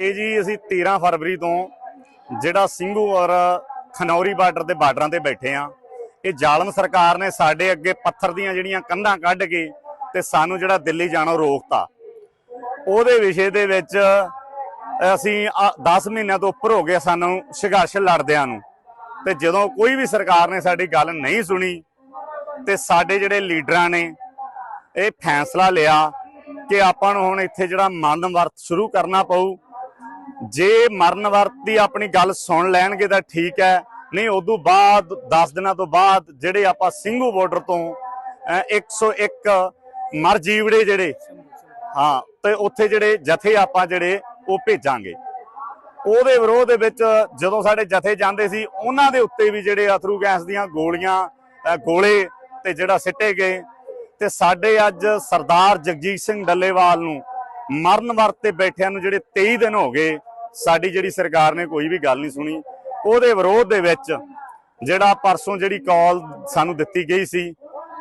ਇਹ ਜੀ ਅਸੀਂ 13 ਫਰਵਰੀ ਤੋਂ ਜਿਹੜਾ ਸਿੰਘੂ ਔਰ ਖਨੌਰੀ ਬਾਰਡਰ ਦੇ ਬਾਰਡਰਾਂ ਤੇ ਬੈਠੇ ਆ ਇਹ ਜ਼ਾਲਮ ਸਰਕਾਰ ਨੇ ਸਾਡੇ ਅੱਗੇ ਪੱਥਰ ਦੀਆਂ ਜਿਹੜੀਆਂ ਕੰਧਾਂ ਕੱਢ ਕੇ ਤੇ ਸਾਨੂੰ ਜਿਹੜਾ ਦਿੱਲੀ ਜਾਣੋਂ ਰੋਕਤਾ। ਉਹਦੇ ਵਿਸ਼ੇ ਦੇ ਵਿੱਚ ਅਸੀਂ 10 ਮਹੀਨਿਆਂ ਤੋਂ ਉੱਪਰ ਹੋ ਗਏ ਸਾਨੂੰ ਸੰਘਰਸ਼ ਲੜਦਿਆਂ ਨੂੰ। ਤੇ ਜਦੋਂ ਕੋਈ ਵੀ ਸਰਕਾਰ ਨੇ ਸਾਡੀ ਗੱਲ ਨਹੀਂ ਸੁਣੀ ਤੇ ਸਾਡੇ ਜਿਹੜੇ ਲੀਡਰਾਂ ਨੇ ਇਹ ਫੈਸਲਾ ਲਿਆ ਕਿ ਆਪਾਂ ਨੂੰ ਹੁਣ ਇੱਥੇ ਜਿਹੜਾ ਮਰਨ ਵਰਤ ਸ਼ੁਰੂ ਕਰਨਾ ਪਊ। ਜੇ ਮਰਨ ਵਰਤ ਦੀ ਆਪਣੀ ਗੱਲ ਸੁਣ ਲੈਣਗੇ ਤਾਂ ਠੀਕ ਹੈ, ਨਹੀਂ ਉਦੋਂ ਬਾਅਦ 10 ਦਿਨਾਂ ਤੋਂ ਬਾਅਦ ਜਿਹੜੇ ਆਪਾਂ ਸਿੰਘੂ ਬਾਰਡਰ ਤੋਂ, ਅਹ 101 ਮਰ ਜੀਵੜੇ ਜਿਹੜੇ, ਹਾਂ, ਤੇ ਉੱਥੇ ਜਿਹੜੇ ਜਥੇ ਆਪਾਂ ਜਿਹੜੇ ਉਹ ਭੇਜਾਂਗੇ। ਉਹਦੇ ਵਿਰੋਧ ਦੇ ਵਿੱਚ ਜਦੋਂ ਸਾਡੇ ਜਥੇ ਜਾਂਦੇ ਸੀ, ਉਹਨਾਂ ਦੇ ਉੱਤੇ ਵੀ ਜਿਹੜੇ ਅਥਰੂ ਗੈਸ ਦੀਆਂ ਗੋਲੀਆਂ ਗੋਲੇ ਤੇ ਜਿਹੜਾ ਸਿੱਟੇ ਗਏ। ਤੇ ਸਾਡੇ ਅੱਜ ਸਰਦਾਰ ਜਗਜੀਤ ਸਿੰਘ ਡੱਲੇਵਾਲ ਨੂੰ ਮਰਨ ਵਰਤ ਤੇ ਬੈਠਿਆਂ ਨੂੰ ਜਿਹੜੇ 23 ਦਿਨ ਹੋ ਗਏ, ਸਾਡੀ ਜਿਹੜੀ ਸਰਕਾਰ ਨੇ ਕੋਈ ਵੀ ਗੱਲ ਨਹੀਂ ਸੁਣੀ। ਉਹਦੇ ਵਿਰੋਧ ਦੇ ਵਿੱਚ ਜਿਹੜਾ ਪਰਸੋਂ ਜਿਹੜੀ ਕਾਲ ਸਾਨੂੰ ਦਿੱਤੀ ਗਈ ਸੀ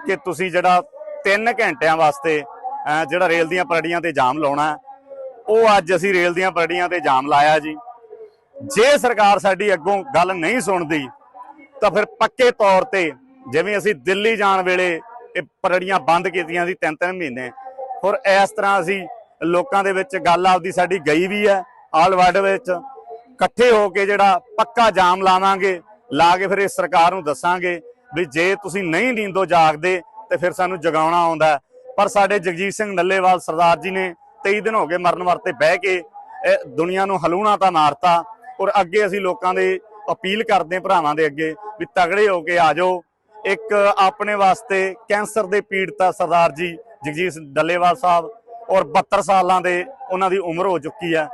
ਕਿ ਤੁਸੀਂ ਜਿਹੜਾ 3 ਘੰਟਿਆਂ ਵਾਸਤੇ ਜਿਹੜਾ ਰੇਲ ਦੀਆਂ ਪਰੜੀਆਂ ਤੇ ਜਾਮ ਲਾਉਣਾ ਉਹ ਅੱਜ ਅਸੀਂ ਰੇਲ ਦੀਆਂ ਪਰੜੀਆਂ ਤੇ ਜਾਮ ਲਾਇਆ ਜੀ। ਜੇ ਸਰਕਾਰ ਸਾਡੀ ਅੱਗੋਂ ਗੱਲ ਨਹੀਂ ਸੁਣਦੀ, ਤਾਂ ਫਿਰ ਪੱਕੇ ਤੌਰ ਤੇ ਜਿਵੇਂ ਅਸੀਂ ਦਿੱਲੀ ਜਾਣ ਵੇਲੇ ਇਹ ਪਰੜੀਆਂ ਬੰਦ ਕੀਤੀਆਂ ਸੀ ਤਿੰਨ ਤਿੰਨ ਮਹੀਨੇ, ਹੋਰ ਇਸ ਤਰ੍ਹਾਂ ਅਸੀਂ ਲੋਕਾਂ ਦੇ ਵਿੱਚ ਗੱਲ ਆਪਦੀ ਸਾਡੀ ਗਈ ਵੀ ਹੈ, ਆਲ ਵਰਡ ਵਿੱਚ। ਇਕੱਠੇ ਹੋ ਕੇ ਜਿਹੜਾ ਪੱਕਾ ਜਾਮ ਲਾਵਾਂਗੇ, ਲਾ ਕੇ ਫਿਰ ਇਸ ਸਰਕਾਰ ਨੂੰ ਦੱਸਾਂਗੇ ਵੀ ਜੇ ਤੁਸੀਂ ਨਹੀਂ ਨੀਂਦੋ ਜਾਗਦੇ ਤੇ ਫਿਰ ਸਾਨੂੰ ਜਗਾਉਣਾ ਆਉਂਦਾ ਪਰ ਸਾਡੇ ਜਗਜੀਤ ਸਿੰਘ ਨੱਲੇਵਾਲ ਸਰਦਾਰ ਜੀ ਨੇ 23 ਦਿਨ ਹੋ ਗਏ ਮਰਨ ਵਰਤੇ ਬਹਿ ਕੇ, ਇਹ ਦੁਨੀਆ ਨੂੰ ਹਲੂਣਾ ਤਾਂ ਮਾਰਤਾ ਔਰ ਅੱਗੇ ਅਸੀਂ ਲੋਕਾਂ ਦੇ ਅਪੀਲ ਕਰਦੇ ਹਾਂ, ਭਰਾਵਾਂ ਦੇ ਅੱਗੇ ਵੀ ਤਗੜੇ ਹੋ ਕੇ ਆ ਜਾਓ। ਇੱਕ ਆਪਣੇ ਵਾਸਤੇ ਕੈਂਸਰ ਦੇ ਪੀੜਤਾ ਸਰਦਾਰ ਜੀ, ਜਗਜੀਤ ਸਿੰਘ ਡੱਲੇਵਾਲ ਸਾਹਿਬ। ਔਰ 72 ਸਾਲਾਂ ਦੇ ਉਹਨਾਂ ਦੀ ਉਮਰ ਹੋ ਚੁੱਕੀ ਹੈ।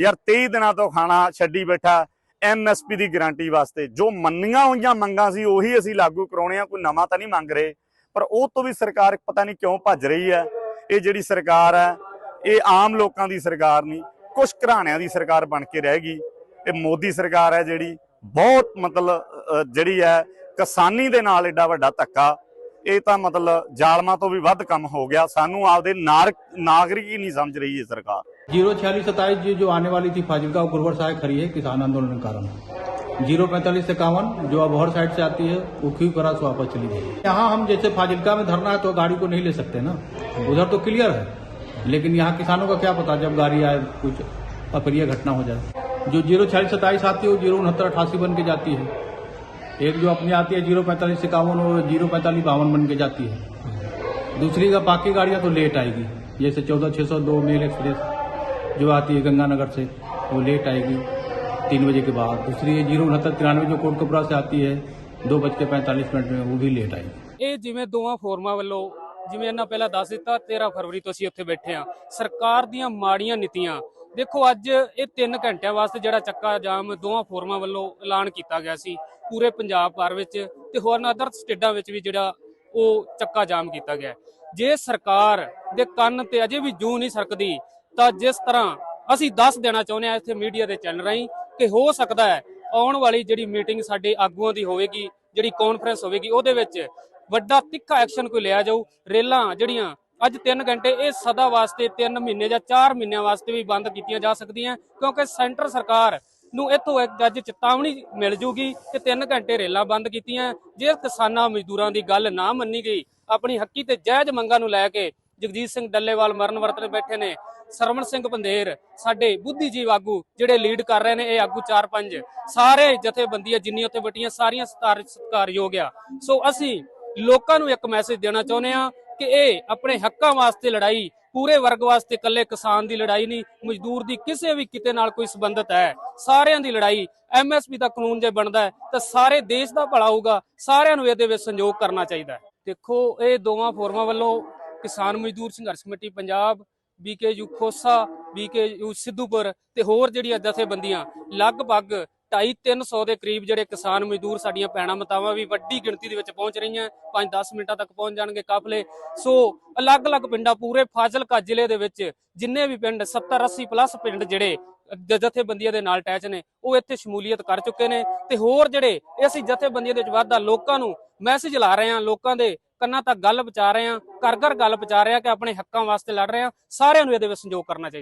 ਯਾਰ 23 ਦਿਨਾਂ ਤੋਂ ਖਾਣਾ ਛੱਡੀ ਬੈਠਾ ਐਮਐਸਪੀ ਦੀ ਗਾਰੰਟੀ ਵਾਸਤੇ। ਜੋ ਮੰਨੀਆਂ ਹੋਈਆਂ ਮੰਗਾਂ ਸੀ, ਉਹੀ ਅਸੀਂ ਲਾਗੂ ਕਰਾਉਣੇ ਆ, ਕੋਈ ਨਵਾਂ ਤਾਂ ਨਹੀਂ ਮੰਗ ਰਹੇ। ਪਰ ਉਹ ਤੋਂ ਵੀ ਸਰਕਾਰ ਪਤਾ ਨਹੀਂ ਕਿਉਂ ਭੱਜ ਰਹੀ ਹੈ। ਇਹ ਜਿਹੜੀ ਸਰਕਾਰ ਹੈ, ਇਹ ਆਮ ਲੋਕਾਂ ਦੀ ਸਰਕਾਰ ਨਹੀਂ ਕੁਝ ਘਰਾਣਿਆਂ ਦੀ ਸਰਕਾਰ ਬਣ ਕੇ ਰਹਿ ਗਈ। ਇਹ ਮੋਦੀ ਸਰਕਾਰ ਹੈ ਜਿਹੜੀ ਬਹੁਤ ਮਤਲਬ ਜਿਹੜੀ ਹੈ ਕਿਸਾਨੀ ਦੇ ਨਾਲ ਏਡਾ ਵੱਡਾ ਧੱਕਾ ਇਹ ਤਾਂ ਮਤਲਬ ਜ਼ਾਲਮਾਂ ਤੋਂ ਵੀ ਵੱਧ ਕੰਮ ਹੋ ਗਿਆ ਸਾਨੂੰ ਆਪਦੇ ਨਾਰ- ਨਾਗਰਿਕ ਹੀ ਨਹੀਂ ਸਮਝ ਰਹੀ ਇਹ ਸਰਕਾਰ जीरो छियालीस सत्ताईस जी जो आने वाली थी फाजिलका वो गुरवर सहायक खड़ी है किसान आंदोलन के कारण जीरो पैंतालीस इक्यावन जो अब हर साइड से आती है वो क्यू करा से वापस चली गई यहाँ हम जैसे फाजिलका में धरना है तो गाड़ी को नहीं ले सकते ना उधर तो क्लियर है लेकिन यहाँ किसानों का क्या पता जब गाड़ी आए कुछ अप्रिय घटना हो जाए जो जीरो छियालीस सत्ताईस आती है वो जीरो उनहत्तर अठासी बन के जाती है एक जो अपनी आती है जीरो पैंतालीस इक्यावन वो जीरो पैंतालीस बावन बन के जाती है दूसरी का बाकी गाड़ियां तो लेट आएगी जैसे चौदह छह सौ दो मेल एक्सप्रेस जो आती है गंगानगर से वो लेट आएगी तीन बजे के बाद दूसरी है जीरो उनहत्तर तिरानवे जो कोटकपुरा से आती है दो बज के पैंतालीस मिनट में वो भी लेट आएगी ਇਹ ਜਿਵੇਂ ਦੋਵਾਂ ਫੋਰਮਾਂ ਵੱਲੋਂ ਜਿਵੇਂ ਇਹਨਾਂ ਪਹਿਲਾਂ ਦੱਸ ਦਿੱਤਾ 13 ਫਰਵਰੀ ਤੋਂ ਅਸੀਂ ਉੱਥੇ ਬੈਠੇ ਆ ਸਰਕਾਰ ਦੀਆਂ ਮਾੜੀਆਂ ਨੀਤੀਆਂ ਦੇਖੋ ਅੱਜ ਇਹ 3 ਘੰਟਿਆਂ ਵਾਸਤੇ ਜਿਹੜਾ ਚੱਕਾ ਜਾਮ ਦੋਵਾਂ ਫੋਰਮਾਂ ਵੱਲੋਂ ਐਲਾਨ ਕੀਤਾ ਗਿਆ ਸੀ ਪੂਰੇ ਪੰਜਾਬ ਭਰ ਵਿੱਚ ਤੇ ਹੋਰ ਅਦਰ ਸਟੇਟਾਂ ਵਿੱਚ ਵੀ ਜਿਹੜਾ ਉਹ ਚੱਕਾ ਜਾਮ ਕੀਤਾ ਗਿਆ ਜੇ ਸਰਕਾਰ ਦੇ ਕੰਨ ਤੇ ਅਜੇ ਵੀ ਜੂ ਨਹੀਂ ਸਰਕਦੀ, ਤਾਂ ਜਿਸ ਤਰ੍ਹਾਂ ਅਸੀਂ ਦੱਸ ਦੇਣਾ ਚਾਹੁੰਦੇ ਆ ਇੱਥੇ ਮੀਡੀਆ ਦੇ ਚੈਨਲ ਰਾਹੀਂ ਕਿ ਹੋ ਸਕਦਾ ਹੈ ਆਉਣ ਵਾਲੀ ਜਿਹੜੀ ਮੀਟਿੰਗ ਸਾਡੇ ਆਗੂਆਂ ਦੀ ਹੋਵੇਗੀ, ਜਿਹੜੀ ਕਾਨਫਰੰਸ ਹੋਵੇਗੀ, ਉਹਦੇ ਵਿੱਚ ਵੱਡਾ ਤਿੱਖਾ ਐਕਸ਼ਨ ਕੋਈ ਲਿਆ ਜਾਊ। ਰੇਲਾਂ ਜਿਹੜੀਆਂ ਅੱਜ 3 ਘੰਟੇ, ਇਹ ਸਦਾ ਵਾਸਤੇ 3 ਮਹੀਨੇ ਜਾਂ 4 ਮਹੀਨਿਆਂ ਵਾਸਤੇ ਵੀ ਬੰਦ ਕੀਤੀਆਂ ਜਾ ਸਕਦੀਆਂ, ਕਿਉਂਕਿ ਸੈਂਟਰ ਸਰਕਾਰ ਨੂੰ ਇੱਥੋਂ ਇੱਕ ਅੱਜ ਚੇਤਾਵਨੀ ਮਿਲ ਜੂਗੀ ਕਿ 3 ਘੰਟੇ ਰੇਲਾਂ ਬੰਦ ਕੀਤੀਆਂ, ਜੇ ਕਿਸਾਨਾਂ ਮਜ਼ਦੂਰਾਂ ਦੀ ਗੱਲ ਨਾ ਮੰਨੀ ਗਈ, ਆਪਣੀ ਹੱਕੀ ਤੇ ਜਾਇਜ਼ ਮੰਗਾਂ ਨੂੰ ਲੈ ਕੇ ਜਗਜੀਤ ਸਿੰਘ ਡੱਲੇਵਾਲ, ਮਰਨ ਵਰਤ ਬੈਠੇ ਨੇ। ਸਰਵਣ ਸਿੰਘ ਬੰਦੇਰ, ਸਾਡੇ ਬੁੱਧੀਜੀਵ ਆਗੂ ਜਿਹੜੇ ਲੀਡ ਕਰ ਰਹੇ ਨੇ ਇਹ ਆਗੂ 4-5 ਸਾਰੇ ਜਥੇਬੰਦੀਆਂ ਜਿੰਨੀਆਂ ਉੱਥੇ ਬਟੀਆਂ ਸਾਰੀਆਂ ਸਤਿਕਾਰ- ਸਤਿਕਾਰਯੋਗ ਆ। ਸੋ ਅਸੀਂ ਲੋਕਾਂ ਨੂੰ ਇੱਕ ਮੈਸੇਜ ਦੇਣਾ ਚਾਹੁੰਦੇ ਆ ਕਿ ਇਹ ਆਪਣੇ ਹੱਕਾਂ ਵਾਸਤੇ ਲੜਾਈ ਪੂਰੇ ਵਰਗ ਵਾਸਤੇ ਇਕੱਲੇ ਕਿਸਾਨ ਦੀ ਲੜਾਈ ਨਹੀਂ, ਮਜ਼ਦੂਰ ਦੀ ਕਿਸੇ ਵੀ ਕਿਤੇ ਨਾਲ ਕੋਈ ਸੰਬੰਧਤ ਹੈ। ਸਾਰਿਆਂ ਦੀ ਲੜਾਈ ਐਮਐਸਪੀ ਦਾ ਕਾਨੂੰਨ ਜੇ ਬਣਦਾ ਹੈ, ਤਾਂ ਸਾਰੇ ਦੇਸ਼ ਦਾ ਭਲਾ ਹੋਊਗਾ, ਸਾਰਿਆਂ ਨੂੰ ਇਹਦੇ ਵਿੱਚ ਸੰਯੋਗ ਕਰਨਾ ਚਾਹੀਦਾ ਹੈ। ਦੇਖੋ, ਇਹ ਦੋਵਾਂ ਫੋਰਮਾਂ ਵੱਲੋਂ Kisan Mazdoor Sangharsh committee Punjab BKU Khosa BKU Sidhupur ਤੇ ਹੋਰ ਜਿਹੜੀਆਂ ਜਥੇਬੰਦੀਆਂ, ਲਗਭਗ 2.5-300 ਦੇ ਕਰੀਬ ਜਿਹੜੇ ਕਿਸਾਨ ਮਜ਼ਦੂਰ ਸਾਡੀਆਂ ਭੈਣਾਂ ਮਤਾਵਾਂ ਵੀ ਵੱਡੀ ਗਿਣਤੀ ਦੇ ਵਿੱਚ ਪਹੁੰਚ ਰਹੀਆਂ 5-10 ਮਿੰਟਾਂ ਤੱਕ ਪਹੁੰਚ ਜਾਣਗੇ ਕਾਫਲੇ। ਸੋ ਅਲੱਗ-ਅਲੱਗ ਪਿੰਡਾਂ, ਪੂਰੇ ਫਾਜ਼ਿਲਕਾ ਜ਼ਿਲ੍ਹੇ ਦੇ ਵਿੱਚ ਜਿੰਨੇ ਵੀ ਪਿੰਡ 70-80 ਪਲੱਸ ਪਿੰਡ ਜਿਹੜੇ ਜਥੇਬੰਦੀਆਂ ਦੇ ਨਾਲ ਅਟੈਚ ਨੇ, ਉਹ ਇੱਥੇ ਸ਼ਮੂਲੀਅਤ ਕਰ ਚੁੱਕੇ ਨੇ। ਤੇ ਹੋਰ ਜਿਹੜੇ ਅਸੀਂ ਜਥੇਬੰਦੀਆਂ ਦੇ ਵਿੱਚ ਵਾਧਾ ਲੋਕਾਂ ਨੂੰ ਮੈਸੇਜ ਲਾ ਰਹੇ ਹਾਂ, ਲੋਕਾਂ ਦੇ ਕੰਨਾਂ ਤੱਕ ਗੱਲ ਪਹੁੰਚਾ ਰਹੇ ਹਾਂ ਘਰ ਘਰ ਗੱਲ ਪਹੁੰਚਾ ਰਹੇ ਹਾਂ ਕਿ ਆਪਣੇ ਹੱਕਾਂ ਵਾਸਤੇ ਲੜ ਰਹੇ ਹਾਂ। ਸਾਰਿਆਂ ਨੂੰ ਇਹਦੇ ਵਿੱਚ ਸੰਯੋਗ ਕਰਨਾ ਚਾਹੀਦਾ।